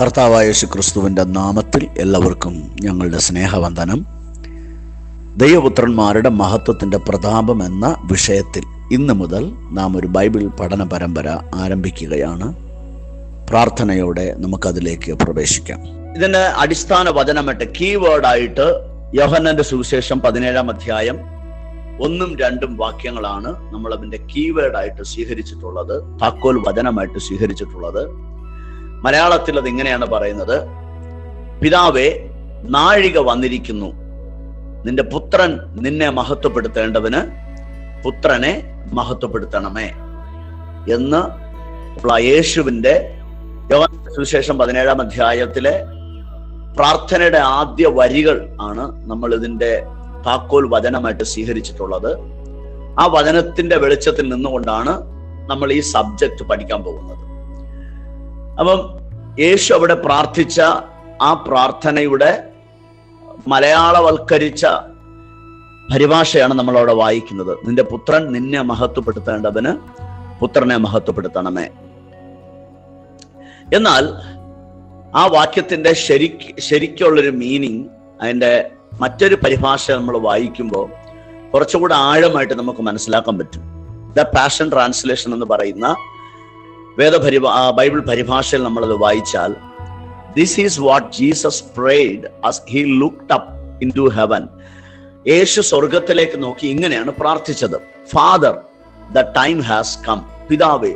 കർത്താവായ ശുക്രിസ്തുവിന്റെ നാമത്തിൽ എല്ലാവർക്കും ഞങ്ങളുടെ സ്നേഹവന്ദനം. ദൈവപുത്രന്മാരുടെ മഹത്വത്തിന്റെ പ്രതാപം എന്ന വിഷയത്തിൽ ഇന്ന് മുതൽ നാം ഒരു ബൈബിൾ പഠന പരമ്പര ആരംഭിക്കുകയാണ്. പ്രാർത്ഥനയോടെ നമുക്കതിലേക്ക് പ്രവേശിക്കാം. ഇതിന് അടിസ്ഥാന വചനമായിട്ട് കീവേഡായിട്ട് യോഹന്നന്റെ സുവിശേഷം പതിനേഴാം അധ്യായം ഒന്നും രണ്ടും വാക്യങ്ങളാണ് നമ്മൾ അതിന്റെ കീവേഡായിട്ട് സ്വീകരിച്ചിട്ടുള്ളത്. താക്കോൽ വചനമായിട്ട് സ്വീകരിച്ചിട്ടുള്ളത്. മലയാളത്തിൽ അത് ഇങ്ങനെയാണ് പറയുന്നത്. പിതാവേ നാഴിക വന്നിരിക്കുന്നു. നിന്റെ പുത്രൻ നിന്നെ മഹത്വപ്പെടുത്തേണ്ടവന് പുത്രനെ മഹത്വപ്പെടുത്തണമേ. എന്ന് യേശുവിന്റെ സുവിശേഷം പതിനേഴാം അധ്യായത്തിലെ പ്രാർത്ഥനയുടെ ആദ്യ വരികൾ ആണ് നമ്മൾ ഇതിന്റെ താക്കോൽ വചനമായിട്ട് സ്വീകരിച്ചിട്ടുള്ളത്. ആ വചനത്തിന്റെ വെളിച്ചത്തിൽ നിന്നുകൊണ്ടാണ് നമ്മൾ ഈ സബ്ജക്റ്റ് പഠിക്കാൻ പോകുന്നത്. അപ്പം യേശു അവിടെ പ്രാർത്ഥിച്ച ആ പ്രാർത്ഥനയുടെ മലയാളവൽക്കരിച്ച പരിഭാഷയാണ് നമ്മൾ അവിടെ വായിക്കുന്നത്. നിന്റെ പുത്രൻ നിന്നെ മഹത്വപ്പെടുത്തേണ്ടവന് പുത്രനെ മഹത്വപ്പെടുത്തണമേ. എന്നാൽ ആ വാക്യത്തിന്റെ ശരി ശരിക്കുള്ളൊരു മീനിങ് അതിന്റെ മറ്റൊരു പരിഭാഷ നമ്മൾ വായിക്കുമ്പോൾ കുറച്ചുകൂടെ ആഴമായിട്ട് നമുക്ക് മനസ്സിലാക്കാൻ പറ്റും. ദ പാഷൻ ട്രാൻസ്ലേഷൻ എന്ന് പറയുന്ന വേദപരിഭാ ബൈബിൾ പരിഭാഷയിൽ നമ്മളത് വായിച്ചാൽ this is what Jesus prayed as he looked up into heaven യേശു സ്വർഗത്തിലേക്ക് നോക്കി ഇങ്ങനെയാണ് പ്രാർത്ഥിച്ചത്. Father the time has come പിതാവേ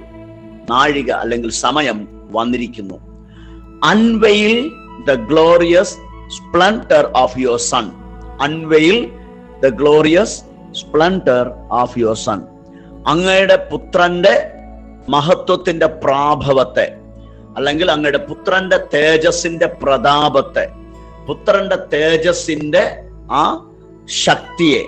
നാഴിക അല്ലെങ്കിൽ സമയം വന്നിരിക്കുന്നു. Unveil the glorious splendour of your son unveil the glorious splendour of your son അങ്ങയുടെ പുത്രന്റെ മഹത്വത്തിന്റെ പ്രാഭവത്തെ അല്ലെങ്കിൽ അങ്ങയുടെ പുത്രന്റെ തേജസിന്റെ പ്രതാപത്തെ പുത്രന്റെ തേജസിന്റെ ആ ശക്തിയെ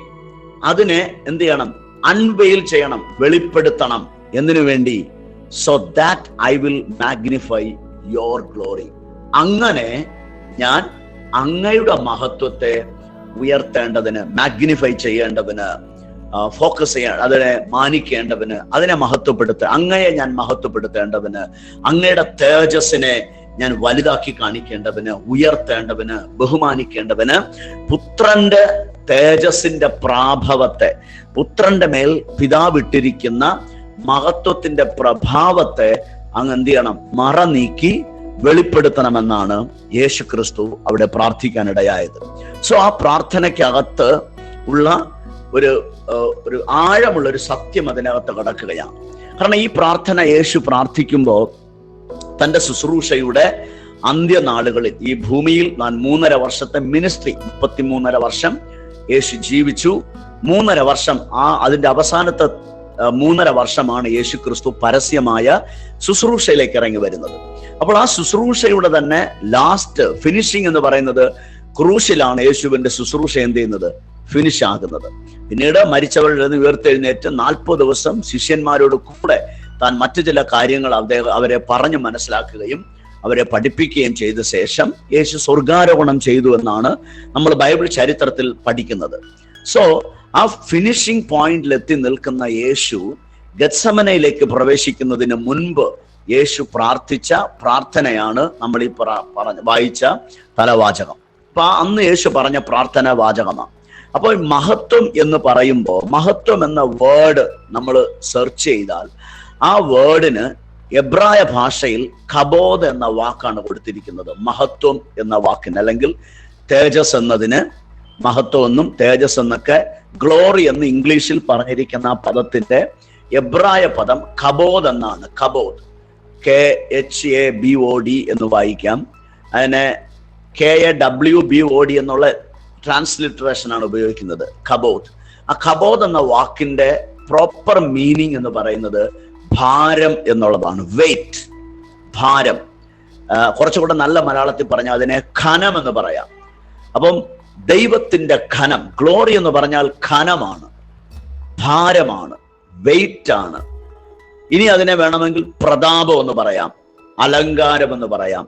അതിനെ എന്ത് ചെയ്യണം? അൺവെയിൽ ചെയ്യണം വെളിപ്പെടുത്തണം എന്തിനു വേണ്ടി. So that I will magnify your glory അങ്ങനെ ഞാൻ അങ്ങയുടെ മഹത്വത്തെ ഉയർത്തേണ്ടതിന് മാഗ്നിഫൈ ചെയ്യേണ്ടതിന് ഫോക്കസ് ചെയ്യാൻ അതിനെ മാനിക്കേണ്ടവന് അതിനെ മഹത്വപ്പെടുത്ത അങ്ങയെ ഞാൻ മഹത്വപ്പെടുത്തേണ്ടവന് അങ്ങയുടെ തേജസ്സിനെ ഞാൻ വലുതാക്കി കാണിക്കേണ്ടവന് ഉയർത്തേണ്ടവന് ബഹുമാനിക്കേണ്ടവന് പുത്രന്റെ തേജസ്സിന്റെ പ്രാഭവത്തെ പുത്രന്റെ മേൽ പിതാവിട്ടിരിക്കുന്ന മഹത്വത്തിന്റെ പ്രഭാവത്തെ അങ്ങ് എന്ത് ചെയ്യണം? മറ നീക്കി വെളിപ്പെടുത്തണമെന്നാണ് യേശു ക്രിസ്തു അവിടെ പ്രാർത്ഥിക്കാനിടയായത്. സോ ആ പ്രാർത്ഥനയ്ക്കകത്ത് ഉള്ള ഒരു ഒരു ആഴമുള്ള ഒരു സത്യം അതിനകത്ത് കിടക്കുകയാണ്. കാരണം ഈ പ്രാർത്ഥന യേശു പ്രാർത്ഥിക്കുമ്പോൾ തന്റെ ശുശ്രൂഷയുടെ അന്ത്യനാളുകളിൽ ഈ ഭൂമിയിൽ ഞാൻ മൂന്നര വർഷത്തെ മിനിസ്ട്രി മുപ്പത്തി മൂന്നര വർഷം യേശു ജീവിച്ചു. മൂന്നര വർഷം ആ അതിന്റെ അവസാനത്തെ മൂന്നര വർഷമാണ് യേശു ക്രിസ്തു പരസ്യമായ ശുശ്രൂഷയിലേക്ക് ഇറങ്ങി വരുന്നത്. അപ്പോൾ ആ ശുശ്രൂഷയുടെ തന്നെ ലാസ്റ്റ് ഫിനിഷിംഗ് എന്ന് പറയുന്നത് ക്രൂശിലാണ് യേശുവിന്റെ ശുശ്രൂഷ എന്ത് ചെയ്യുന്നത്? ഫിനിഷ് ആകുന്നത്. പിന്നീട് മരിച്ചവരിൽ നിന്ന് ഉയർത്തെഴുന്നേറ്റ് നാൽപ്പത് ദിവസം ശിഷ്യന്മാരോട് കൂടെ താൻ മറ്റു ചില കാര്യങ്ങൾ അദ്ദേഹം അവരെ പറഞ്ഞു മനസ്സിലാക്കുകയും അവരെ പഠിപ്പിക്കുകയും ചെയ്ത ശേഷം യേശു സ്വർഗാരോഹണം ചെയ്തു എന്നാണ് നമ്മൾ ബൈബിൾ ചരിത്രത്തിൽ പഠിക്കുന്നത്. സോ ആ ഫിനിഷിംഗ് പോയിന്റിൽ എത്തി നിൽക്കുന്ന യേശു ഗത്സമനയിലേക്ക് പ്രവേശിക്കുന്നതിന് മുൻപ് യേശു പ്രാർത്ഥിച്ച പ്രാർത്ഥനയാണ് നമ്മൾ ഈ വായിച്ച തലവാചകം. അപ്പൊ അന്ന് യേശു പറഞ്ഞ പ്രാർത്ഥന വാചകമാണ് അപ്പോൾ മഹത്വം എന്ന് പറയുമ്പോൾ മഹത്വം എന്ന വേർഡ് നമ്മൾ സെർച്ച് ചെയ്താൽ ആ വേർഡിന് എബ്രായ ഭാഷയിൽ ഖബോദ് എന്ന വാക്കാണ് കൊടുത്തിരിക്കുന്നത്. മഹത്വം എന്ന വാക്കിന് അല്ലെങ്കിൽ തേജസ് എന്നതിന് മഹത്വം എന്നും തേജസ് എന്നൊക്കെ ഗ്ലോറി എന്ന് ഇംഗ്ലീഷിൽ പറഞ്ഞിരിക്കുന്ന ആ പദത്തിന്റെ എബ്രായ പദം കബോദ് എന്നാണ്. കബോദ്. K H A B O D എന്ന് വായിക്കാം. അതിനെ K A W B O D എന്നുള്ള ട്രാൻസ്ലിറ്ററേഷൻ ആണ് ഉപയോഗിക്കുന്നത് കബോദ് ആ കബോദ് എന്ന വാക്കിന്റെ പ്രോപ്പർ മീനിങ് എന്ന് പറയുന്നത് ഭാരം എന്നുള്ളതാണ് വെയിറ്റ് ഭാരം. കുറച്ചുകൂടെ നല്ല മലയാളത്തിൽ പറഞ്ഞാൽ അതിനെ ഖനം എന്ന് പറയാം. അപ്പം ദൈവത്തിന്റെ ഖനം ഗ്ലോറി എന്ന് പറഞ്ഞാൽ ഖനമാണ് ഭാരമാണ് വെയിറ്റ് ആണ്. ഇനി അതിനെ വേണമെങ്കിൽ പ്രതാപം എന്ന് പറയാം അലങ്കാരം എന്ന് പറയാം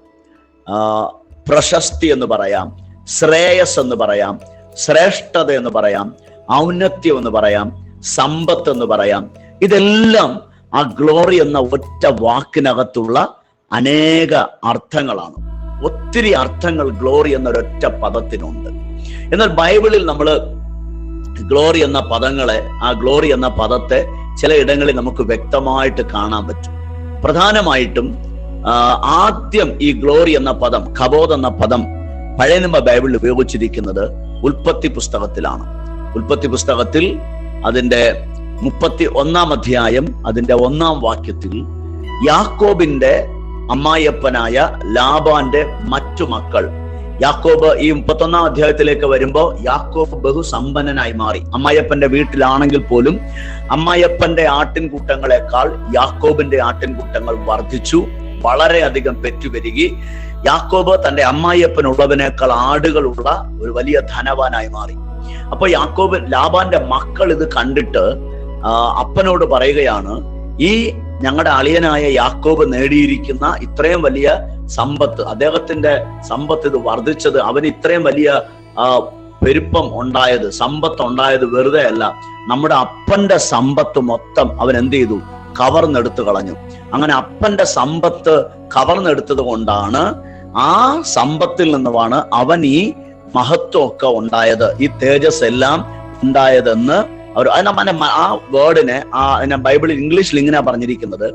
പ്രശസ്തി എന്ന് പറയാം. ശ്രേയസ് എന്ന് പറയാം ശ്രേഷ്ഠത എന്ന് പറയാം ഔന്നത്യം എന്ന് പറയാം സമ്പത്ത് എന്ന് പറയാം. ഇതെല്ലാം ആ ഗ്ലോറി എന്ന ഒറ്റ വാക്കിനകത്തുള്ള അനേക അർത്ഥങ്ങളാണ്. ഒത്തിരി അർത്ഥങ്ങൾ ഗ്ലോറി എന്നൊരൊറ്റ പദത്തിനുണ്ട്. എന്നാൽ ബൈബിളിൽ നമ്മൾ ഗ്ലോറി എന്ന പദങ്ങളെ ആ ഗ്ലോറി എന്ന പദത്തെ ചില ഇടങ്ങളിൽ നമുക്ക് വ്യക്തമായിട്ട് കാണാൻ പറ്റും. പ്രധാനമായിട്ടും ആദ്യം ഈ ഗ്ലോറി എന്ന പദം കബോധ് എന്ന പദം പഴയ നിയമ ബൈബിളിൽ ഉപയോഗിച്ചിരിക്കുന്നത് ഉൽപ്പത്തി പുസ്തകത്തിലാണ്. ഉൽപ്പത്തി പുസ്തകത്തിൽ അതിന്റെ മുപ്പത്തി ഒന്നാം അധ്യായം അതിന്റെ ഒന്നാം വാക്യത്തിൽ യാക്കോബിന്റെ അമ്മായിയപ്പനായ ലാബാന്റെ മറ്റു മക്കൾ. യാക്കോബ് ഈ മുപ്പത്തൊന്നാം അധ്യായത്തിലേക്ക് വരുമ്പോൾ യാക്കോബ് ബഹുസമ്പന്നനായി മാറി. അമ്മായിയപ്പന്റെ വീട്ടിലാണെങ്കിൽ പോലും അമ്മായിയപ്പന്റെ ആട്ടിൻകൂട്ടങ്ങളെക്കാൾ യാക്കോബിന്റെ ആട്ടിൻകൂട്ടങ്ങൾ വർദ്ധിച്ചു. വളരെയധികം പെറ്റുപെരുകി. യാക്കോബ് തന്റെ അമ്മായിയപ്പനുള്ളവനേക്കാൾ ആടുകളുള്ള ഒരു വലിയ ധനവാനായി മാറി. അപ്പൊ യാക്കോബ് ലാബാന്റെ മക്കൾ ഇത് കണ്ടിട്ട് അപ്പനോട് പറയുകയാണ് ഈ ഞങ്ങളുടെ അളിയനായ യാക്കോബ് നേടിയിരിക്കുന്ന ഇത്രയും വലിയ സമ്പത്ത് അദ്ദേഹത്തിന്റെ സമ്പത്ത് ഇത് വർദ്ധിച്ചത് അവന് ഇത്രയും വലിയ പെരുപ്പം ഉണ്ടായത് സമ്പത്ത് ഉണ്ടായത് വെറുതെ അല്ല നമ്മുടെ അപ്പന്റെ സമ്പത്ത് മൊത്തം അവൻ എന്ത് ചെയ്തു? കവർന്നെടുത്തു കളഞ്ഞു. അങ്ങനെ അപ്പന്റെ സമ്പത്ത് കവർന്നെടുത്തത് കൊണ്ടാണ് ആ സമ്പത്തിൽ നിന്നുമാണ് അവൻ ഈ മഹത്വമൊക്കെ ഉണ്ടായത് ഈ തേജസ് എല്ലാം ഉണ്ടായതെന്ന് അവർ അതിനെ ആ വേർഡിനെ ആ ബൈബിളിൽ ഇംഗ്ലീഷിൽ ഇങ്ങനെ പറഞ്ഞിരിക്കുന്നത്.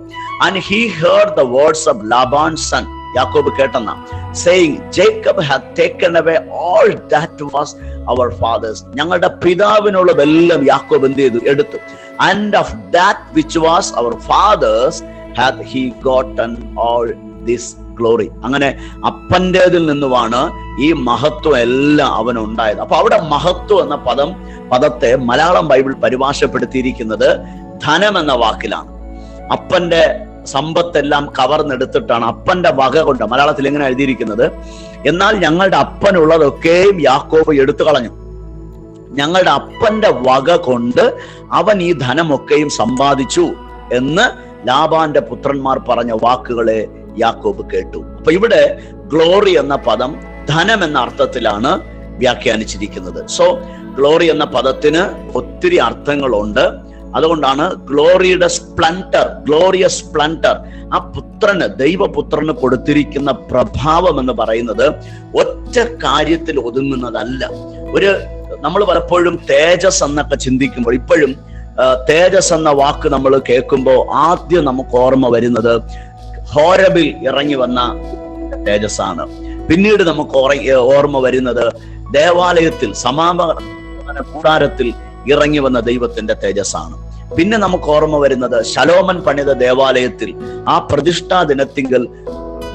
And he heard the words of Laban son യാക്കോബ് കേട്ടെന്ന. Saying Jacob have taken away all that was our father's ഞങ്ങളുടെ പിതാവിനുള്ളതെല്ലാം യാക്കോബ് എന്ത് ചെയ്തു? എടുത്തു. And of that which was our father's hath he gotten all this glory അങ്ങനെ അപ്പന്റെതിൽ നിന്നുമാണ് ഈ മഹത്വം എല്ലാം അവൻ ഉണ്ടായത്. അപ്പൊ അവിടെ മഹത്വം എന്ന പദം പദത്തെ മലയാളം ബൈബിൾ പരിഭാഷപ്പെടുത്തിയിരിക്കുന്നത് ധനം എന്ന വാക്കിലാണ്. അപ്പന്റെ സമ്പത്തെല്ലാം കവർന്നെടുത്തിട്ടാണ് അപ്പന്റെ വക കൊണ്ട് മലയാളത്തിൽ എങ്ങനെ എഴുതിയിരിക്കുന്നത്? എന്നാൽ ഞങ്ങളുടെ അപ്പനുള്ളതൊക്കെയും യാക്കോബ് എടുത്തു കളഞ്ഞു ഞങ്ങളുടെ അപ്പന്റെ വക കൊണ്ട് അവൻ ഈ ധനമൊക്കെയും സമ്പാദിച്ചു എന്ന് ലാബാന്റെ പുത്രന്മാർ പറഞ്ഞ വാക്കുകളെ യാക്കോബ് കേട്ടു. അപ്പൊ ഇവിടെ ഗ്ലോറി എന്ന പദം ധനം എന്ന അർത്ഥത്തിലാണ് വ്യാഖ്യാനിച്ചിരിക്കുന്നത്. സോ ഗ്ലോറി എന്ന പദത്തിന് ഒത്തിരി അർത്ഥങ്ങളുണ്ട്. അതുകൊണ്ടാണ് ഗ്ലോറിയുടെ സ്പ്ലൻഡർ ഗ്ലോറിയസ് സ്പ്ലൻഡർ ആ പുത്രന് ദൈവപുത്രന് കൊടുത്തിരിക്കുന്ന പ്രഭാവം എന്ന് പറയുന്നത് ഒറ്റ കാര്യത്തിൽ ഒതുങ്ങുന്നതല്ല. ഒരു നമ്മൾ പലപ്പോഴും തേജസ് എന്നൊക്കെ ചിന്തിക്കുമ്പോൾ ഇപ്പോഴും തേജസ് എന്ന വാക്ക് നമ്മൾ കേൾക്കുമ്പോൾ ആദ്യം നമുക്ക് ഓർമ്മ വരുന്നത് ഹോരബിൽ ഇറങ്ങി വന്ന തേജസ് ആണ് പിന്നീട് നമുക്ക് ഓർമ്മ വരുന്നത് ദേവാലയത്തിൽ സമാപന കൂടാരത്തിൽ ഇറങ്ങി വന്ന ദൈവത്തിന്റെ തേജസ്സാണ്. പിന്നെ നമുക്ക് ഓർമ്മ വരുന്നത് ശലോമൻ പണിത ദേവാലയത്തിൽ ആ പ്രതിഷ്ഠാ ദിനത്തിങ്കൽ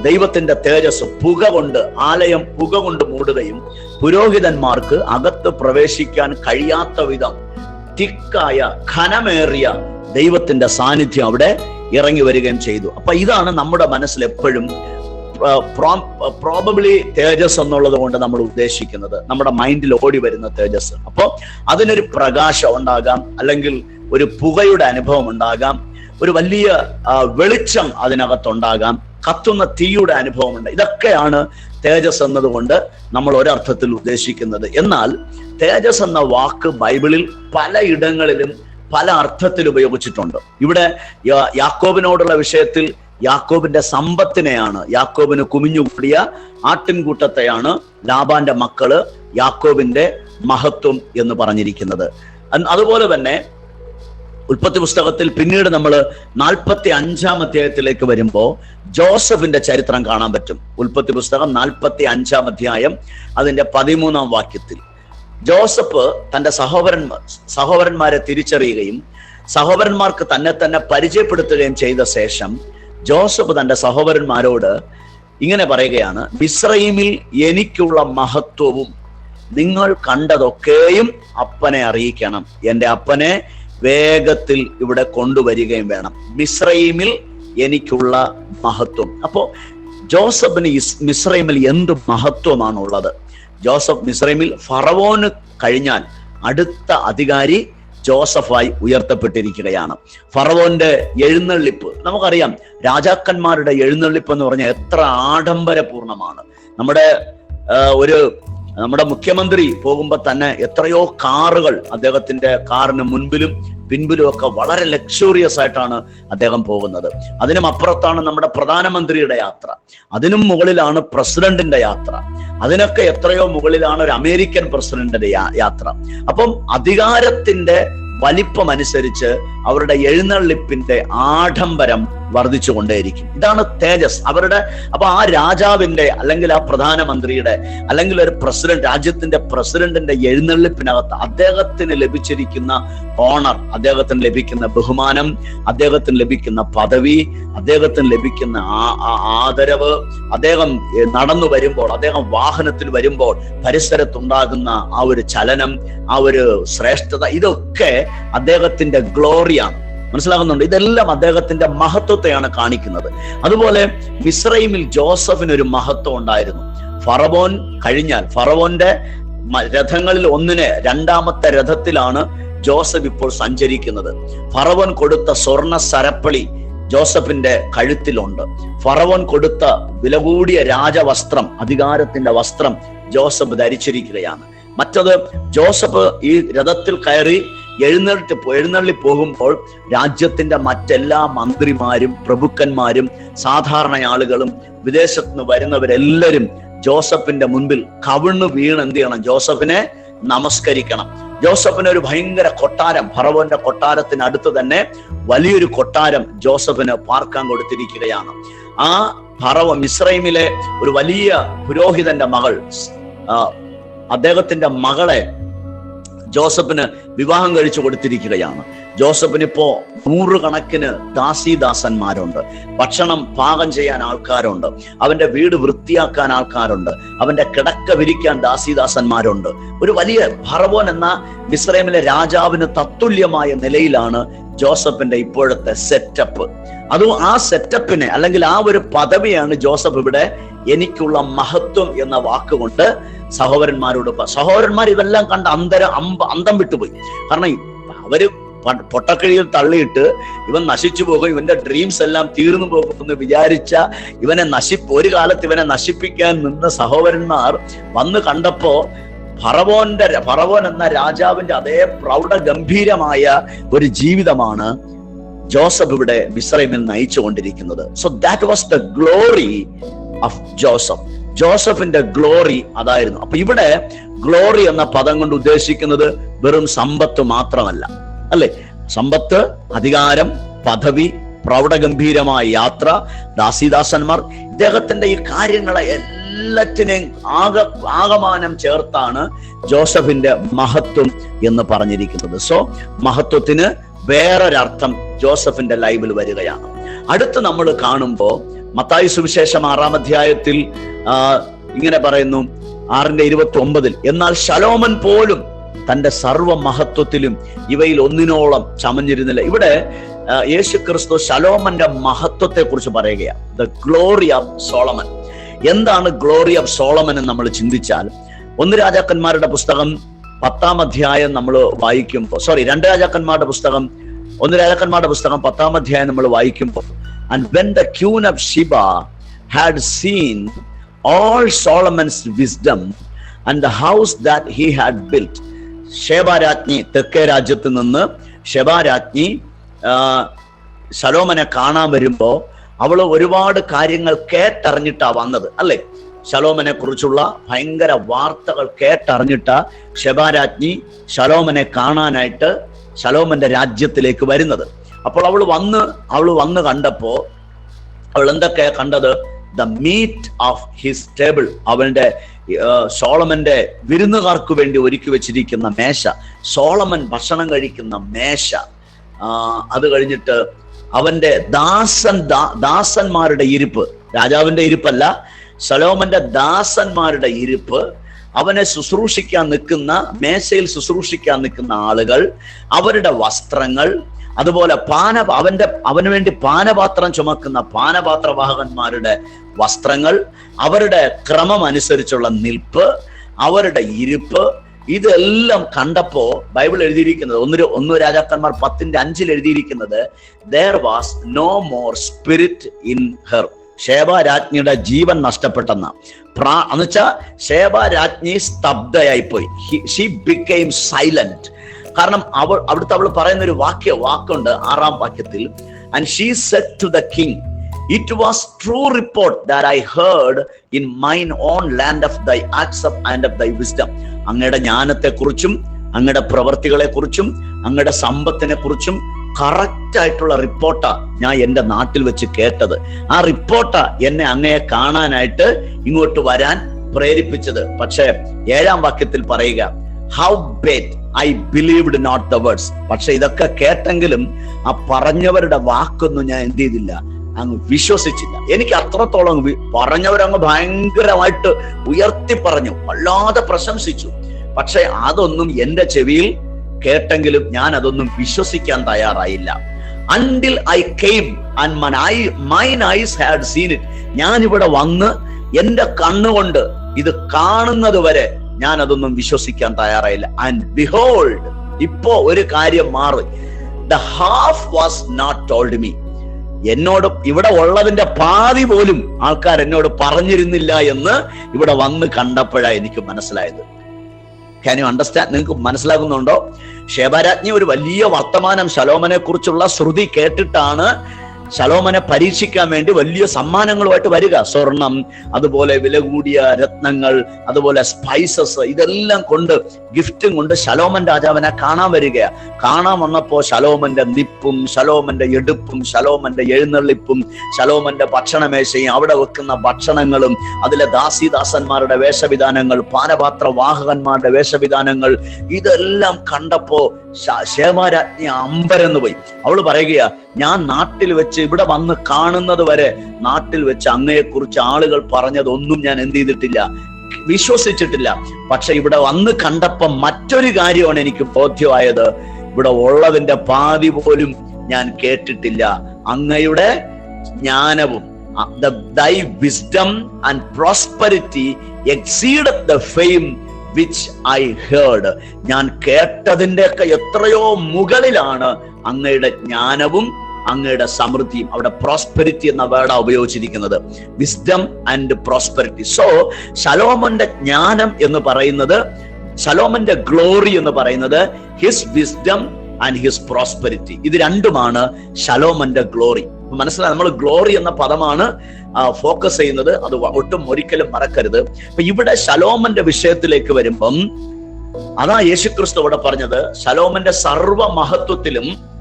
ദൈവത്തിന്റെ തേജസ് പുക കൊണ്ട് ആലയം പുക കൊണ്ട് മൂടുകയും പുരോഹിതന്മാർക്ക് അകത്ത് പ്രവേശിക്കാൻ കഴിയാത്ത വിധം തിക്കായ ഖനമേറിയ ദൈവത്തിന്റെ സാന്നിധ്യം അവിടെ ഇറങ്ങി വരികയും ചെയ്തു. അപ്പൊ ഇതാണ് നമ്മുടെ മനസ്സിൽ എപ്പോഴും പ്രോബബിളി തേജസ് എന്നുള്ളത് കൊണ്ട് നമ്മൾ ഉദ്ദേശിക്കുന്നത്. നമ്മുടെ മൈൻഡിൽ ഓടി വരുന്ന തേജസ്. അപ്പോൾ അതിനൊരു പ്രകാശം ഉണ്ടാകാം അല്ലെങ്കിൽ ഒരു പുകയുടെ അനുഭവം ഉണ്ടാകാം ഒരു വലിയ വെളിച്ചം അതിനകത്തുണ്ടാകാം കത്തുന്ന തീയുടെ അനുഭവമുണ്ട്. ഇതൊക്കെയാണ് തേജസ് എന്നതുകൊണ്ട് നമ്മൾ ഒരർത്ഥത്തിൽ ഉദ്ദേശിക്കുന്നത്. എന്നാൽ തേജസ് എന്ന വാക്ക് ബൈബിളിൽ പലയിടങ്ങളിലും പല അർത്ഥത്തിൽ ഉപയോഗിച്ചിട്ടുണ്ട്. ഇവിടെ യാക്കോബിനോടുള്ള വിഷയത്തിൽ യാക്കോബിന്റെ സമ്പത്തിനെയാണ് യാക്കോബിന് കുമിഞ്ഞുകൂടിയ ആട്ടിൻകൂട്ടത്തെയാണ് ലാബാന്റെ മക്കൾ യാക്കോബിന്റെ മഹത്വം എന്ന് പറഞ്ഞിരിക്കുന്നത്. അതുപോലെ തന്നെ ഉൽപ്പത്തി പുസ്തകത്തിൽ പിന്നീട് നമ്മൾ നാൽപ്പത്തി അഞ്ചാം അധ്യായത്തിലേക്ക് വരുമ്പോൾ ജോസഫിന്റെ ചരിത്രം കാണാൻ പറ്റും. ഉൽപ്പത്തി പുസ്തകം നാൽപ്പത്തി അഞ്ചാം അധ്യായം അതിന്റെ പതിമൂന്നാം വാക്യത്തിൽ. ജോസഫ് തന്റെ സഹോദരന്മാർ സഹോദരന്മാരെ തിരിച്ചറിയുകയും സഹോദരന്മാർക്ക് തന്നെ തന്നെ പരിചയപ്പെടുത്തുകയും ചെയ്ത ശേഷം ജോസഫ് തന്റെ സഹോദരന്മാരോട് ഇങ്ങനെ പറയുകയാണ് മിസ്രൈമിൽ എനിക്കുള്ള മഹത്വവും നിങ്ങൾ കണ്ടതൊക്കെയും അപ്പനെ അറിയിക്കണം. എന്റെ അപ്പനെ വേഗത്തിൽ ഇവിടെ കൊണ്ടുവരികയും വേണം. മിശ്രൈമിൽ എനിക്കുള്ള മഹത്വം. അപ്പോ ജോസഫിന് മിസ്രൈമിൽ എന്ത് മഹത്വമാണ് ഉള്ളത് ജോസഫ് മിസ്രൈമിൽ ഫറവോന് കഴിഞ്ഞാൽ അടുത്ത അധികാരി ജോസഫായി ഉയർത്തപ്പെട്ടിരിക്കുകയാണ്. ഫറവോന്റെ എഴുന്നള്ളിപ്പ് നമുക്കറിയാം രാജാക്കന്മാരുടെ എഴുന്നള്ളിപ്പ് എന്ന് പറഞ്ഞാൽ എത്ര ആഡംബരപൂർണമാണ്. നമ്മുടെ ഒരു നമ്മുടെ മുഖ്യമന്ത്രി പോകുമ്പോൾ തന്നെ എത്രയോ കാറുകൾ അദ്ദേഹത്തിന്റെ കാറിന് മുൻപിലും പിൻപിലും ഒക്കെ വളരെ ലക്ഷറിയസ് ആയിട്ടാണ് അദ്ദേഹം പോകുന്നത്. അതിനും അപ്പുറത്താണ് നമ്മുടെ പ്രധാനമന്ത്രിയുടെ യാത്ര. അതിനും മുകളിലാണ് പ്രസിഡന്റിന്റെ യാത്ര. അതിനൊക്കെ എത്രയോ മുകളിലാണ് ഒരു അമേരിക്കൻ പ്രസിഡന്റിന്റെ യാത്ര. അപ്പം അധികാരത്തിന്റെ വലിപ്പം അനുസരിച്ച് അവരുടെ എഴുന്നള്ളിപ്പിന്റെ ആഡംബരം വർദ്ധിച്ചു കൊണ്ടേയിരിക്കും ഇതാണ് തേജസ്. അവരുടെ അപ്പൊ ആ രാജാവിന്റെ അല്ലെങ്കിൽ ആ പ്രധാനമന്ത്രിയുടെ അല്ലെങ്കിൽ ഒരു പ്രസിഡന്റ് രാജ്യത്തിന്റെ പ്രസിഡന്റിന്റെ എഴുന്നള്ളിപ്പിനകത്ത് അദ്ദേഹത്തിന് ലഭിച്ചിരിക്കുന്ന ഓണർ അദ്ദേഹത്തിന് ലഭിക്കുന്ന ബഹുമാനം അദ്ദേഹത്തിന് ലഭിക്കുന്ന പദവി അദ്ദേഹത്തിന് ലഭിക്കുന്ന ആദരവ് അദ്ദേഹം നടന്നു വരുമ്പോൾ അദ്ദേഹം വാഹനത്തിൽ വരുമ്പോൾ പരിസരത്തുണ്ടാകുന്ന ആ ഒരു ചലനം ആ ഒരു ശ്രേഷ്ഠത ഇതൊക്കെ അദ്ദേഹത്തിന്റെ ഗ്ലോറിയാണ് മനസ്സിലാകുന്നുണ്ട്? ഇതെല്ലാം അദ്ദേഹത്തിന്റെ മഹത്വത്തെയാണ് കാണിക്കുന്നത്. അതുപോലെ മിസ്രൈമിൽ ജോസഫിന് ഒരു മഹത്വം ഉണ്ടായിരുന്നു. ഫറവോൻ കഴിഞ്ഞാൽ ഫറവോന്റെ രഥങ്ങളിൽ ഒന്നിനെ രണ്ടാമത്തെ രഥത്തിലാണ് ജോസഫ് ഇപ്പോൾ സഞ്ചരിക്കുന്നത്. ഫറവോൻ കൊടുത്ത സ്വർണ സരപ്പളി ജോസഫിന്റെ കഴുത്തിലുണ്ട്. ഫറവോൻ കൊടുത്ത വില കൂടിയ രാജവസ്ത്രം അധികാരത്തിന്റെ വസ്ത്രം ജോസഫ് ധരിച്ചിരിക്കുകയാണ്. മറ്റത് ജോസഫ് ഈ രഥത്തിൽ കയറി എഴുന്നേറ്റ് എഴുന്നള്ളി പോകുമ്പോൾ രാജ്യത്തിന്റെ മറ്റെല്ലാ മന്ത്രിമാരും പ്രഭുക്കന്മാരും സാധാരണ ആളുകളും വിദേശത്ത് നിന്ന് വരുന്നവരെല്ലാവരും ജോസഫിന്റെ മുൻപിൽ കവിണ്ണു വീണ് എന്ത് ചെയ്യണം? ജോസഫിനെ നമസ്കരിക്കണം. ജോസഫിന് ഒരു ഭയങ്കര കൊട്ടാരം ഫറവോന്റെ കൊട്ടാരത്തിനടുത്ത് തന്നെ വലിയൊരു കൊട്ടാരം ജോസഫിന് പാർക്കാൻ കൊടുത്തിരിക്കുകയാണ്. ആ ഫറവ മിസ്രൈമിലെ ഒരു വലിയ പുരോഹിതന്റെ മകൾ അദ്ദേഹത്തിന്റെ മകളെ ജോസഫിന് വിവാഹം കഴിച്ചു കൊടുത്തിരിക്കുകയാണ്. ജോസഫിന് ഇപ്പോ നൂറുകണക്കിന് ദാസീദാസന്മാരുണ്ട്. ഭക്ഷണം പാകം ചെയ്യാൻ ആൾക്കാരുണ്ട്. അവന്റെ വീട് വൃത്തിയാക്കാൻ ആൾക്കാരുണ്ട്. അവന്റെ കിടക്ക വിരിക്കാൻ ദാസീദാസന്മാരുണ്ട്. ഒരു വലിയ ഭറവോൻ എന്ന ഇസ്രയേമിലെ രാജാവിന് തത്തുല്യമായ നിലയിലാണ് ജോസഫിന്റെ ഇപ്പോഴത്തെ സെറ്റപ്പ് അതും ആ സെറ്റപ്പിനെ അല്ലെങ്കിൽ ആ ഒരു പദവിയാണ് ജോസഫ് ഇവിടെ എനിക്കുള്ള മഹത്വം എന്ന വാക്കുകൊണ്ട് സഹോദരന്മാരോട് സഹോദരന്മാർ ഇതെല്ലാം കണ്ട് അന്തര അമ്പ അന്തം വിട്ടുപോയി. കാരണം അവർ പൊട്ടക്കിഴിയിൽ തള്ളിയിട്ട് ഇവൻ നശിച്ചു പോകും ഇവന്റെ ഡ്രീംസ് എല്ലാം തീർന്നു പോകും എന്ന് വിചാരിച്ച ഇവനെ നശിപ്പ് ഒരു കാലത്ത് ഇവനെ നശിപ്പിക്കാൻ നിന്ന സഹോദരന്മാർ വന്ന് കണ്ടപ്പോ ഫറവോന്റെ ഫറവോൻ എന്ന രാജാവിന്റെ അതേ പ്രൗഢ ഗംഭീരമായ ഒരു ജീവിതമാണ് ജോസഫ് ഇവിടെ മിസ്രൈമിൽ നയിച്ചുകൊണ്ടിരിക്കുന്നത് so that was the glory of Joseph. ജോസഫിന്റെ ഗ്ലോറി അതായിരുന്നു. അപ്പൊ ഇവിടെ ഗ്ലോറി എന്ന പദം കൊണ്ട് ഉദ്ദേശിക്കുന്നത് വെറും സമ്പത്ത് മാത്രമല്ല. അല്ലെ? സമ്പത്ത് അധികാരം പദവി പ്രൗഢഗംഭീരമായ യാത്ര ദാസിദാസന്മാർ ഇദ്ദേഹത്തിന്റെ ഈ കാര്യങ്ങളെ എല്ലാറ്റിനെയും ആക ആകമാനം ചേർത്താണ് ജോസഫിന്റെ മഹത്വം എന്ന് പറഞ്ഞിരിക്കുന്നത്. സോ മഹത്വത്തിന് വേറൊരർത്ഥം ജോസഫിന്റെ ലൈവിൽ വരികയാണ്. അടുത്ത് നമ്മൾ കാണുമ്പോൾ മത്തായി സുവിശേഷം ആറാം അധ്യായത്തിൽ ഇങ്ങനെ പറയുന്നു ആറിന്റെ ഇരുപത്തി ഒമ്പതിൽ എന്നാൽ ശലോമൻ പോലും തന്റെ സർവ മഹത്വത്തിലും ഇവയിൽ ഒന്നിനോളം ചമഞ്ഞിരുന്നില്ല. ഇവിടെ യേശു ക്രിസ്തു ശലോമന്റെ മഹത്വത്തെ കുറിച്ച് പറയുകയാണ്. ദ ഗ്ലോറി ഓഫ് സോളമൻ എന്താണ് ഗ്ലോറി ഓഫ് സോളമൻ എന്ന് നമ്മൾ ചിന്തിച്ചാൽ ഒന്ന് രാജാക്കന്മാരുടെ പുസ്തകം പത്താം അധ്യായം നമ്മൾ വായിക്കുമ്പോൾ സോറി രണ്ട് രാജാക്കന്മാരുടെ പുസ്തകം ഒന്ന് രാജാക്കന്മാരുടെ പുസ്തകം പത്താം അധ്യായം നമ്മൾ വായിക്കുമ്പോൾ and when the queen of Sheba had seen all Solomon's wisdom and the house that he had built ഷേബാരാജ്ഞി തെക്കേ രാജ്യത്ത് നിന്ന് ഷെബാരാജ്ഞി ശലോമനെ കാണാൻ വരുമ്പോ അവൾ ഒരുപാട് കാര്യങ്ങൾ കേട്ടറിഞ്ഞിട്ടാ വന്നത് അല്ലെ? ശലോമനെ കുറിച്ചുള്ള ഭയങ്കര വാർത്തകൾ കേട്ടറിഞ്ഞിട്ട ഷെബാരാജ്ഞി ശലോമനെ കാണാനായിട്ട് ശലോമന്റെ രാജ്യത്തിലേക്ക് വരുന്നത്. അപ്പോൾ അവൾ വന്ന് അവൾ വന്ന് കണ്ടപ്പോ അവൾ എന്തൊക്കെയാ കണ്ടത്? The meat of his table ആ, സോളമന്റെ വിരുന്നുകാർക്ക് വേണ്ടി ഒരുക്കി വെച്ചിരിക്കുന്ന മേശ സോളമൻ ഭക്ഷണം കഴിക്കുന്ന മേശ അത് കഴിഞ്ഞിട്ട് അവന്റെ ദാസൻ ദാസന്മാരുടെ ഇരിപ്പ് രാജാവിന്റെ ഇരിപ്പല്ല സലോമന്റെ ദാസന്മാരുടെ ഇരിപ്പ് അവനെ ശുശ്രൂഷിക്കാൻ നിൽക്കുന്ന മേശയിൽ ശുശ്രൂഷിക്കാൻ നിൽക്കുന്ന ആളുകൾ അവരുടെ വസ്ത്രങ്ങൾ അതുപോലെ പാന അവന്റെ അവന് വേണ്ടി പാനപാത്രം ചുമക്കുന്ന പാനപാത്രവാഹകന്മാരുടെ വസ്ത്രങ്ങൾ അവരുടെ ക്രമം അനുസരിച്ചുള്ള നിൽപ്പ് അവരുടെ ഇരിപ്പ് ഇതെല്ലാം കണ്ടപ്പോ ബൈബിൾ എഴുതിയിരിക്കുന്നത് ഒന്ന് ഒന്ന് രാജാക്കന്മാർ പത്തിന്റെ അഞ്ചിൽ എഴുതിയിരിക്കുന്നത് there was no more spirit in her Shiba രാജ്ഞിയുടെ ജീവൻ നഷ്ടപ്പെട്ടെന്ന. പ്രാ എന്നുവെച്ചാ ശേബ രാജ്ഞി സ്തബ്ധയായി പോയി ഷീ ബിക്കെയിം സൈലന്റ് കാരണം അവൾ അവിടുത്തെ അവൾ പറയുന്ന ഒരു വാക്യ വാക്കുണ്ട് ആറാം വാക്യത്തിൽ. And she said to the king it was true report that I heard in mine own land of thy acts of and of thy wisdom അങ്ങയുടെ ജ്ഞാനത്തെ കുറിച്ചും അങ്ങയുടെ പ്രവർത്തികളെ കുറിച്ചും അങ്ങയുടെ സമ്പത്തിനെ കുറിച്ചും കറക്റ്റ് ആയിട്ടുള്ള റിപ്പോർട്ടാ ഞാൻ എന്റെ നാട്ടിൽ വെച്ച് കേട്ടത്. ആ റിപ്പോർട്ടാ എന്നെ അങ്ങയെ കാണാനായിട്ട് ഇങ്ങോട്ട് വരാൻ പ്രേരിപ്പിച്ചത്. പക്ഷേ ഏഴാം വാക്യത്തിൽ പറയുക howbeit I believed not the words പക്ഷെ ഇതൊക്കെ കേട്ടെങ്കിലും ആ പറഞ്ഞവരുടെ വാക്കൊന്നും ഞാൻ എന്ത് ചെയ്തില്ല അങ്ങ് വിശ്വസിച്ചില്ല. എനിക്ക് അത്രത്തോളം പറഞ്ഞവരങ്ങ് ഭയങ്കരമായിട്ട് ഉയർത്തി പറഞ്ഞു വല്ലാതെ പ്രശംസിച്ചു. പക്ഷെ അതൊന്നും എന്റെ ചെവിയിൽ കേട്ടെങ്കിലും ഞാൻ അതൊന്നും വിശ്വസിക്കാൻ തയ്യാറായില്ല. Until I came and my I mine eyes had seen it ഞാൻ ഇവിടെ വന്ന് എന്റെ കണ്ണുകൊണ്ട് ഇത് കാണുന്നത് വരെ ഞാൻ അതൊന്നും വിശ്വസിക്കാൻ തയ്യാറായില്ല. ആൻഡ് ബിഹോൾഡ് ഇപ്പോ ഒരു കാര്യം മാറി. The half was not told me എന്നോട് ഇവിടെ ഉള്ളതിന്റെ പാതി പോലും ആൾക്കാർ എന്നോട് പറഞ്ഞിരുന്നില്ല എന്ന് ഇവിടെ വന്ന് കണ്ടപ്പോഴാണ് എനിക്ക് മനസ്സിലായത്. ക്യാൻ യു അണ്ടർസ്റ്റാൻഡ് നിങ്ങൾക്ക് മനസ്സിലാകുന്നുണ്ടോ? ശേബാരാജ്ഞി ഒരു വലിയ വർത്തമാനം ശലോമനെ കുറിച്ചുള്ള ശ്രുതി കേട്ടിട്ടാണ് ശലോമനെ പരീക്ഷിക്കാൻ വേണ്ടി വലിയ സമ്മാനങ്ങളുമായിട്ട് വരിക. സ്വർണം അതുപോലെ വില കൂടിയ രത്നങ്ങൾ അതുപോലെ സ്പൈസസ് ഇതെല്ലാം കൊണ്ട് ഗിഫ്റ്റും കൊണ്ട് ശലോമൻ രാജാവിനെ കാണാൻ വരിക കാണാൻ വന്നപ്പോ ശലോമന്റെ നിപ്പും ശലോമന്റെ എടുപ്പും ശലോമന്റെ എഴുന്നള്ളിപ്പും ശലോമന്റെ ഭക്ഷണമേശയും അവിടെ വെക്കുന്ന ഭക്ഷണങ്ങളും അതിലെ ദാസിദാസന്മാരുടെ വേഷവിധാനങ്ങൾ പാനപാത്ര വാഹകന്മാരുടെ വേഷവിധാനങ്ങൾ ഇതെല്ലാം കണ്ടപ്പോ ശേമാരാജ്ഞി അമ്പരന്ന് പോയി അവൾ പറയുകയാ ഞാൻ നാട്ടിൽ വെച്ച് ഇവിടെ വന്ന് കാണുന്നത് വരെ നാട്ടിൽ വെച്ച് അങ്ങയെക്കുറിച്ച് ആളുകൾ പറഞ്ഞതൊന്നും ഞാൻ എന്ത് ചെയ്തിട്ടില്ല വിശ്വസിച്ചിട്ടില്ല. പക്ഷെ ഇവിടെ വന്ന് കണ്ടപ്പം മറ്റൊരു കാര്യമാണ് എനിക്ക് ബോധ്യമായത്. ഇവിടെ ഉള്ളതിന്റെ പാതി പോലും ഞാൻ കേട്ടിട്ടില്ല. അങ്ങയുടെ ജ്ഞാനവും thy wisdom and prosperity exceed the fame which I heard ഞാൻ കേട്ടതിന്റെ ഒക്കെ എത്രയോ മുകളിലാണ് അങ്ങയുടെ ജ്ഞാനവും അങ്ങയുടെ സമൃദ്ധിയും അവിടെ പ്രോസ്പെരിറ്റി എന്ന വേർഡാ ഉപയോഗിച്ചിരിക്കുന്നത്. വിസ്ഡം ആൻഡ് പ്രോസ്പെരിറ്റി സോ ശലോമന്റെ ജ്ഞാനം എന്ന് പറയുന്നത് ശലോമന്റെ ഗ്ലോറി എന്ന് പറയുന്നത് his wisdom and his prosperity ഇത് രണ്ടുമാണ് ശലോമന്റെ ഗ്ലോറി മനസ്സിലായി? നമ്മൾ ഗ്ലോറി എന്ന പദമാണ് ഫോക്കസ് ചെയ്യുന്നത്. അത് ഒട്ടും ഒരിക്കലും മറക്കരുത്. അപ്പൊ ഇവിടെ ശലോമന്റെ വിഷയത്തിലേക്ക് വരുമ്പം അതാ യേശുക്രിസ്തു ഇവിടെ പറഞ്ഞത് ശലോമന്റെ സർവ മഹത്വത്തിലും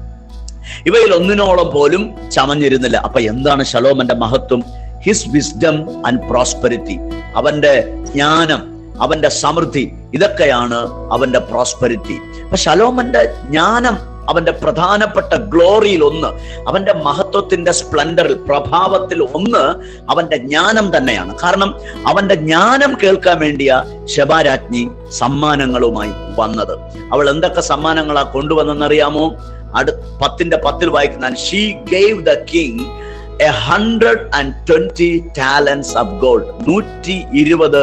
ഇവയിൽ ഒന്നിനോളം പോലും ചമഞ്ഞിരുന്നില്ല. അപ്പൊ എന്താണ് ഷലോമന്റെ മഹത്വം? ഹിസ് വിസ്ഡം ആൻഡ് പ്രോസ്പെരിറ്റി അവന്റെ ജ്ഞാനം അവന്റെ സമൃദ്ധി ഇതൊക്കെയാണ് അവന്റെ പ്രോസ്പെരിറ്റി അപ്പൊ ഷലോമന്റെ ജ്ഞാനം അവന്റെ പ്രധാനപ്പെട്ട ഗ്ലോറിയിൽ ഒന്ന് അവന്റെ മഹത്വത്തിന്റെ സ്പ്ലൻഡറിൽ പ്രഭാവത്തിൽ ഒന്ന് അവന്റെ ജ്ഞാനം തന്നെയാണ്. കാരണം അവന്റെ ജ്ഞാനം കേൾക്കാൻ വേണ്ടിയ ശബാരാജ്ഞി സമ്മാനങ്ങളുമായി വന്നത്. അവൾ എന്തൊക്കെ സമ്മാനങ്ങളാ കൊണ്ടുവന്നെന്നറിയാമോ അടു പത്തിന്റെ പത്തിൽ വായിക്കുന്ന she gave the king a hundred and twenty talents of gold നൂറ്റി ഇരുപത്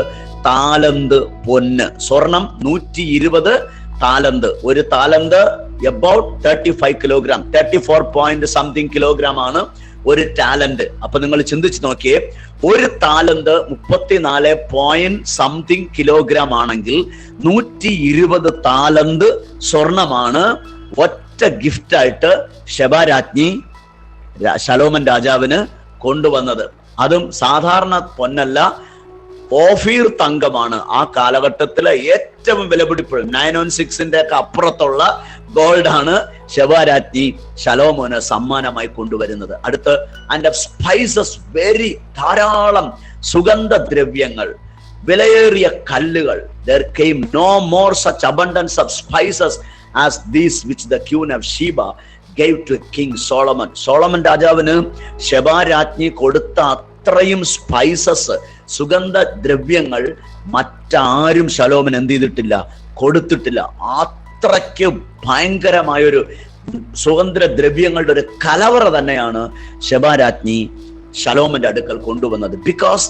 താലന്ത് പൊന്ന്. സ്വർണം നൂറ്റി ഇരുപത് താലന്ത്. ഒരു താലന്ത് about thirty five kilogram thirty four point something kilogram ആണ് ഒരു ടാലന്റ് അപ്പൊ നിങ്ങൾ ചിന്തിച്ചു നോക്കിയേ ഒരു താലന്ത് മുപ്പത്തിനാല് പോയിന്റ് സംതിങ് കിലോഗ്രാം ആണെങ്കിൽ നൂറ്റി ഇരുപത് താലന്ത് സ്വർണമാണ്. ഒറ്റ ഗിഫ്റ്റ് ആയിട്ട് ശബാരാജ്ഞി ശലോമൻ രാജാവിന് കൊണ്ടുവന്നത്. അതും സാധാരണ പൊന്നല്ല ഓഫീർ തങ്കമാണ്. ആ കാലഘട്ടത്തിലെ ഏറ്റവും വിലപിടിപ്പുള്ള നയൻ ഓൺ സിക്സിന്റെ ഒക്കെ അപ്പുറത്തുള്ള ഗോൾഡ് ആണ് ശബാരാജ്ഞി ശലോമോന് സമ്മാനമായി കൊണ്ടുവരുന്നത്. അടുത്ത് ആൻഡ് സ്പൈസസ് വെരി ധാരാളം സുഗന്ധദ്രവ്യങ്ങൾ വിലയേറിയ കല്ലുകൾ. There came no more such abundance of spices as these which the queen of Sheba gave to king Solomon Solomon രാജാവിന് ശബാരാജ്ഞി കൊടുത്ത അത്രയും സ്പൈസസ് സുഗന്ധ ദ്രവ്യങ്ങൾ മറ്റാരും ശലോമൻ എന്ത് ചെയ്തിട്ടില്ല കൊടുത്തിട്ടില്ല. അത്രയ്ക്ക് ഭയങ്കരമായൊരു സുഗന്ധ ദ്രവ്യങ്ങളുടെ ഒരു കലവറ തന്നെയാണ് ശബാരാജ്ഞി ശലോമന്റെ അടുക്കൽ കൊണ്ടുവന്നത്. Because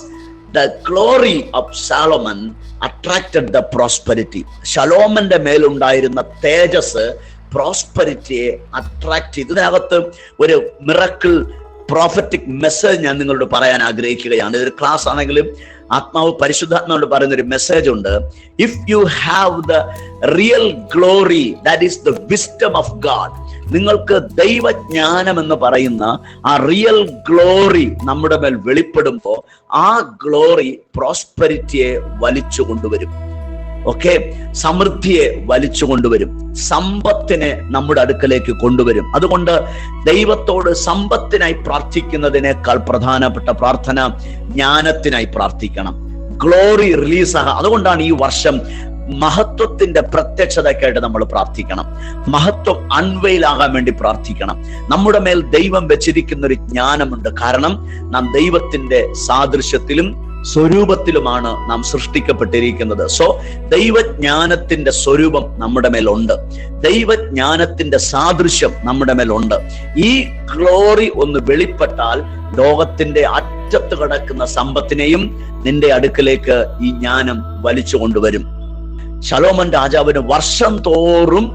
the glory of Solomon attracted the prosperity ശലോമന്റെ മേലുണ്ടായിരുന്ന തേജസ് പ്രോസ്പെരിറ്റിയെ അട്രാക്ട് ചെയ്തു. ഇതിനകത്ത് ഒരു മിറക്കിൾ പ്രോഫറ്റിക് മെസ്സേജ് ഞാൻ നിങ്ങളോട് പറയാൻ ആഗ്രഹിക്കുകയാണ്. ഇതൊരു ക്ലാസ് ആണെങ്കിലും ആത്മാവ് പരിശുദ്ധാത്മാവോട് പറയുന്ന ഒരു മെസ്സേജ് ഉണ്ട്. If you have the real glory that is the wisdom of God നിങ്ങൾക്ക് ദൈവജ്ഞാനം എന്ന് പറയുന്ന ആ റിയൽ ഗ്ലോറി നമ്മുടെ മേൽ വെളിപ്പെടുമ്പോൾ ആ ഗ്ലോറി പ്രോസ്പെരിറ്റിയെ വലിച്ചു കൊണ്ടുവരും. ഓക്കെ സമൃദ്ധിയെ വലിച്ചു കൊണ്ടുവരും. സമ്പത്തിനെ നമ്മുടെ അടുക്കലേക്ക് കൊണ്ടുവരും. അതുകൊണ്ട് ദൈവത്തോട് സമ്പത്തിനായി പ്രാർത്ഥിക്കുന്നതിനേക്കാൾ പ്രധാനപ്പെട്ട പ്രാർത്ഥന ജ്ഞാനത്തിനായി പ്രാർത്ഥിക്കണം. ഗ്ലോറി റിലീസ് അതുകൊണ്ടാണ് ഈ വർഷം മഹത്വത്തിന്റെ പ്രത്യക്ഷതയ്ക്കായിട്ട് നമ്മൾ പ്രാർത്ഥിക്കണം. മഹത്വം അൺവെയിലാകാൻ വേണ്ടി പ്രാർത്ഥിക്കണം. നമ്മുടെ മേൽ ദൈവം വെച്ചിരിക്കുന്ന ഒരു ജ്ഞാനമുണ്ട്. കാരണം നാം ദൈവത്തിന്റെ സാദൃശ്യത്തിലും സ്വരൂപത്തിലുമാണ് നാം സൃഷ്ടിക്കപ്പെട്ടിരിക്കുന്നത്. സോ ദൈവജ്ഞാനത്തിന്റെ സ്വരൂപം നമ്മുടെ മേലുണ്ട്. ദൈവജ്ഞാനത്തിന്റെ സാദൃശ്യം നമ്മുടെ മേലുണ്ട്. ഈ ഗ്ലോറി ഒന്ന് വെളിപ്പെട്ടാൽ ലോകത്തിന്റെ അറ്റത്ത് കിടക്കുന്ന സമ്പത്തിനെയും നിന്റെ അടുക്കലേക്ക് ഈ ജ്ഞാനം വലിച്ചു കൊണ്ടുവരും. ശലോമൻ രാജാവിന് വർഷം തോറും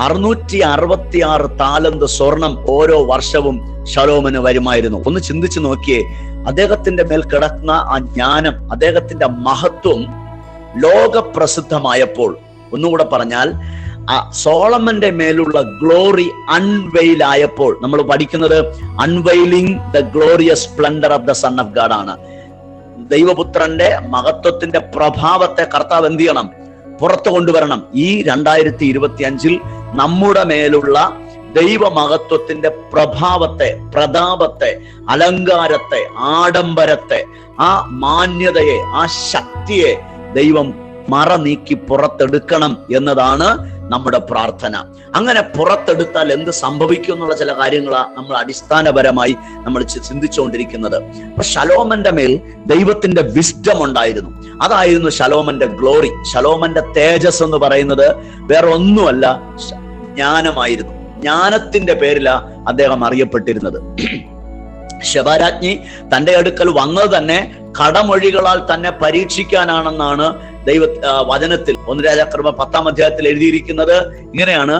അറുന്നൂറ്റി അറുപത്തി ആറ് താലന്ത് സ്വർണം ഓരോ വർഷവും ശലോമന് വരുമായിരുന്നു. ഒന്ന് ചിന്തിച്ചു നോക്കിയേ അദ്ദേഹത്തിന്റെ മേൽ കിടക്കുന്ന ആ ജ്ഞാനം അദ്ദേഹത്തിന്റെ മഹത്വം ലോകപ്രസിദ്ധമായപ്പോൾ ഒന്നുകൂടെ പറഞ്ഞാൽ ആ സോളമന്റെ മേലുള്ള ഗ്ലോറി അൺവെയിൽ ആയപ്പോൾ നമ്മൾ പഠിക്കുന്നത് unveiling the glorious splendour of the son of God ആണ്. ദൈവപുത്രന്റെ മഹത്വത്തിന്റെ പ്രഭാവത്തെ കർത്താവ് എന്ത് ചെയ്യണം? പുറത്തു കൊണ്ടുവരണം. ഈ രണ്ടായിരത്തി ഇരുപത്തി അഞ്ചിൽ നമ്മുടെ മേലുള്ള ദൈവമഹത്വത്തിന്റെ പ്രഭാവത്തെ പ്രതാപത്തെ അലങ്കാരത്തെ ആഡംബരത്തെ ആ മാന്യതയെ ആ ശക്തിയെ ദൈവം മറ നീക്കി പുറത്തെടുക്കണം എന്നതാണ് നമ്മുടെ പ്രാർത്ഥന. അങ്ങനെ പുറത്തെടുത്താൽ എന്ത് സംഭവിക്കും എന്നുള്ള ചില കാര്യങ്ങളാണ് നമ്മൾ അടിസ്ഥാനപരമായി നമ്മൾ ചിന്തിച്ചുകൊണ്ടിരിക്കുന്നത്. അപ്പൊ ശലോമന്റെ മേൽ ദൈവത്തിന്റെ വിസ്ഡം ഉണ്ടായിരുന്നു. അതായിരുന്നു ശലോമന്റെ ഗ്ലോറി. ശലോമന്റെ തേജസ് എന്ന് പറയുന്നത് വേറെ ഒന്നുമല്ല ശ- ജ്ഞാനമായിരുന്നു. ജ്ഞാനത്തിന്റെ പേരിലാ അദ്ദേഹം അറിയപ്പെട്ടിരുന്നത്. ശബരാജ്ഞി തന്റെ അടുക്കൽ വന്നത് തന്നെ കടമൊഴികളാൽ തന്നെ പരീക്ഷിക്കാനാണെന്നാണ് ദൈവ വചനത്തിൽ ഒന്ന് രാജാക്രമ പത്താം അധ്യായത്തിൽ എഴുതിയിരിക്കുന്നത്. ഇങ്ങനെയാണ്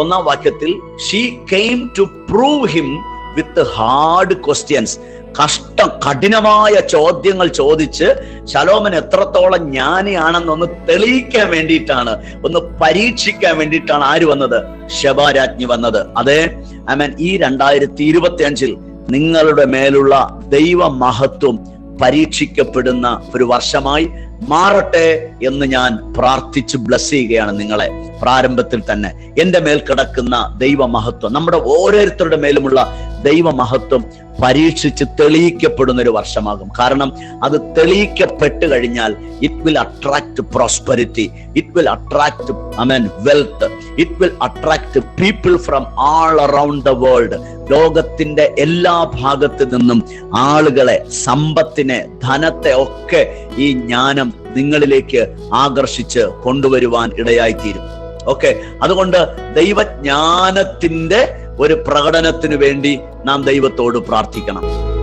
ഒന്നാം വാക്യത്തിൽ she came to prove him with hard questions കഷ്ടം കഠിനമായ ചോദ്യങ്ങൾ ചോദിച്ച് ശലോമൻ എത്രത്തോളം ജ്ഞാനിയാണെന്നൊന്ന് തെളിയിക്കാൻ വേണ്ടിയിട്ടാണ് ഒന്ന് പരീക്ഷിക്കാൻ വേണ്ടിയിട്ടാണ് ആര് വന്നത്? ശബാരാജ്ഞി വന്നത്. അതെ ഐ മീൻ ഈ രണ്ടായിരത്തി ഇരുപത്തി അഞ്ചിൽ നിങ്ങളുടെ മേലുള്ള ദൈവ മഹത്വം പരീക്ഷിക്കപ്പെടുന്ന ഒരു വർഷമായി മാറട്ടെ എന്ന് ഞാൻ പ്രാർത്ഥിച്ച് ബ്ലസ് ചെയ്യുകയാണ് നിങ്ങളെ പ്രാരംഭത്തിൽ തന്നെ. എന്റെ മേൽ കിടക്കുന്ന ദൈവമഹത്വം നമ്മുടെ ഓരോരുത്തരുടെ മേലുമുള്ള ദൈവമഹത്വം പരീക്ഷിച്ച് തെളിയിക്കപ്പെടുന്ന ഒരു വർഷമാകും. കാരണം അത് തെളിയിക്കപ്പെട്ട് കഴിഞ്ഞാൽ it will attract prosperity it will attract I mean wealth it will attract people from all around the world ലോകത്തിന്റെ എല്ലാ ഭാഗത്തു നിന്നും ആളുകളെ സമ്പത്തിനെ ധനത്തെ ഒക്കെ ഈ ജ്ഞാനം നിങ്ങളിലേക്ക് ആകർഷിച്ച് കൊണ്ടുവരുവാൻ ഇടയായിത്തീരും. ഓക്കെ അതുകൊണ്ട് ദൈവജ്ഞാനത്തിന്റെ ഒരു പ്രകടനത്തിന് വേണ്ടി നാം ദൈവത്തോട് പ്രാർത്ഥിക്കണം.